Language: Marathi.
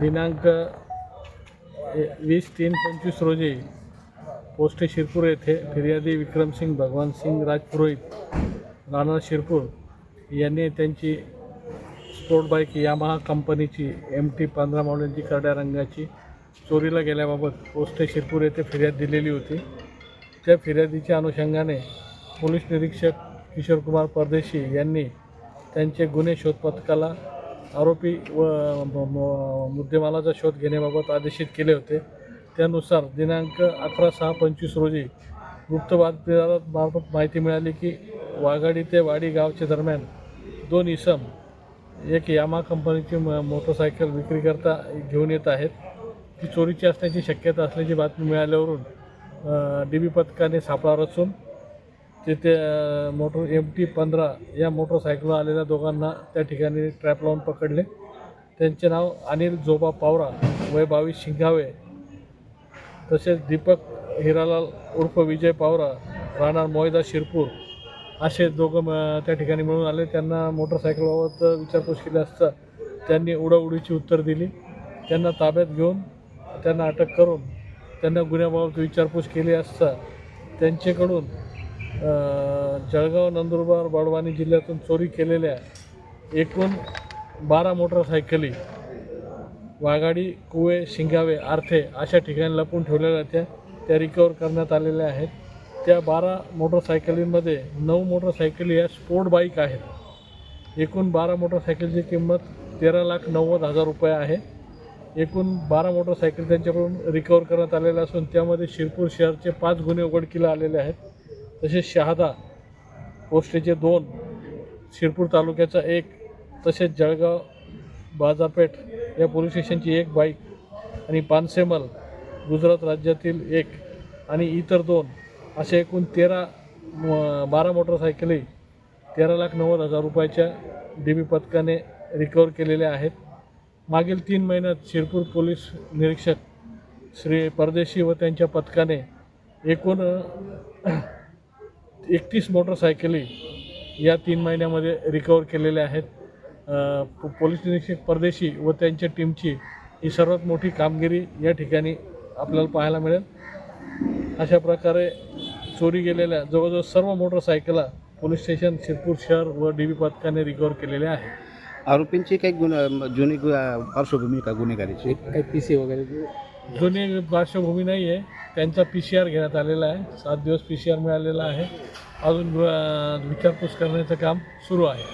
दिनांक ए- वीस तीन पंचवीस रोजी पोस्टे शिरपूर येथे फिर्यादी विक्रमसिंग भगवानसिंग राजपुरोहित राणा शिरपूर यांनी त्यांची स्पोर्ट बाईक यामाहा कंपनीची एम टी पंधरा मॉडेलची करड्या रंगाची चोरीला गेल्याबाबत पोस्टे शिरपूर येथे फिर्याद दिलेली होती. त्या फिर्यादीच्या अनुषंगाने पोलीस निरीक्षक किशोरकुमार परदेशी यांनी त्यांचे गुन्हे शोध पथकाला आरोपी व म- मुद्देमालाचा शोध घेण्याबाबत आदेशित केले होते. त्यानुसार दिनांक अकरा सहा पंचवीस रोजी गुप्त बातमीदारामार्फत माहिती मिळाली की वाघाडी ते वाडी गावच्या दरम्यान दोन इसम एक यामा कंपनीची म मोटरसायकल विक्रीकरता घेऊन येत आहेत. ती चोरीची असण्याची शक्यता असल्याची बातमी मिळाल्यावरून डी बी पथकाने सापळा रचून तिथे मोटर एम टी पंधरा या मोटरसायकल आलेल्या दोघांना त्या ठिकाणी ट्रॅप लावून पकडले. त्यांचे नाव अनिल जोबा पावरा वय बावीस शिंगावे. तसेच दीपक हिरालाल उर्फ विजय पावरा राहणार मोहिदा शिरपूर. असे दोघं म- त्या ठिकाणी मिळून आले. त्यांना मोटरसायकलबाबत विचारपूस केली असता त्यांनी उडाउडीची उत्तर दिली. त्यांना ताब्यात घेऊन त्यांना अटक करून त्यांना गुन्ह्याबाबत विचारपूस केली असता त्यांच्याकडून जळगाव नंदुरबार बडवानी जिल्ह्यातून चोरी केलेल्या एकूण बारा मोटरसायकली वाघाडी कुवे शिंगावे आर्थे अशा ठिकाणी लपून ठेवलेल्या त्या त्या रिकवर करण्यात आलेल्या आहेत. त्या बारा मोटरसायकलींमध्ये नऊ मोटरसायकली या स्पोर्ट बाईक आहेत. एकूण बारा मोटरसायकलची किंमत तेरा लाख नव्वद हजार रुपये आहे. एकूण बारा मोटरसायकल त्यांच्याकडून रिकवर करण्यात आलेल्या असून त्यामध्ये शिरपूर शहरचे पाच गुन्हे उघडकीला आलेले आहेत. तसेच शहादा पोस्टेचे दोन शिरपूर तालुक्याचा एक तसेच जळगाव बाजारपेठ या पोलीस स्टेशनची एक बाईक आणि पानसेमल गुजरात राज्यातील एक आणि इतर दोन असे एकूण तेरा बारा मोटरसायकली तेरा लाख नव्वद हजार रुपयाच्या डी बी पथकाने रिकवर केलेल्या आहेत. मागील तीन महिन्यात शिरपूर पोलीस निरीक्षक श्री परदेशी व त्यांच्या पथकाने एकूण एकतीस मोटरसायकली या तीन महिन्यामध्ये रिकवर केलेल्या आहेत. पोलीस निरीक्षक परदेशी व त्यांच्या टीमची ही सर्वात मोठी कामगिरी या ठिकाणी आपल्याला पाहायला मिळेल. अशा प्रकारे चोरी गेलेल्या जवळजवळ सर्व मोटरसायकला पोलीस स्टेशन शिरपूर शहर व डी बी पथकाने रिकवर केलेल्या आहेत. आरोपींची काही गुण जुनी गु- पार्श्वभूमी का गुन्हेगारीची? काही पी सी वगैरे जुनी पार्श्वभूमी नाही आहे. त्यांचा पी सी आर घेण्यात आलेला आहे. सात दिवस पी सी आर मिळालेला आहे. अजून विचारपूस करण्याचं काम सुरू आहे.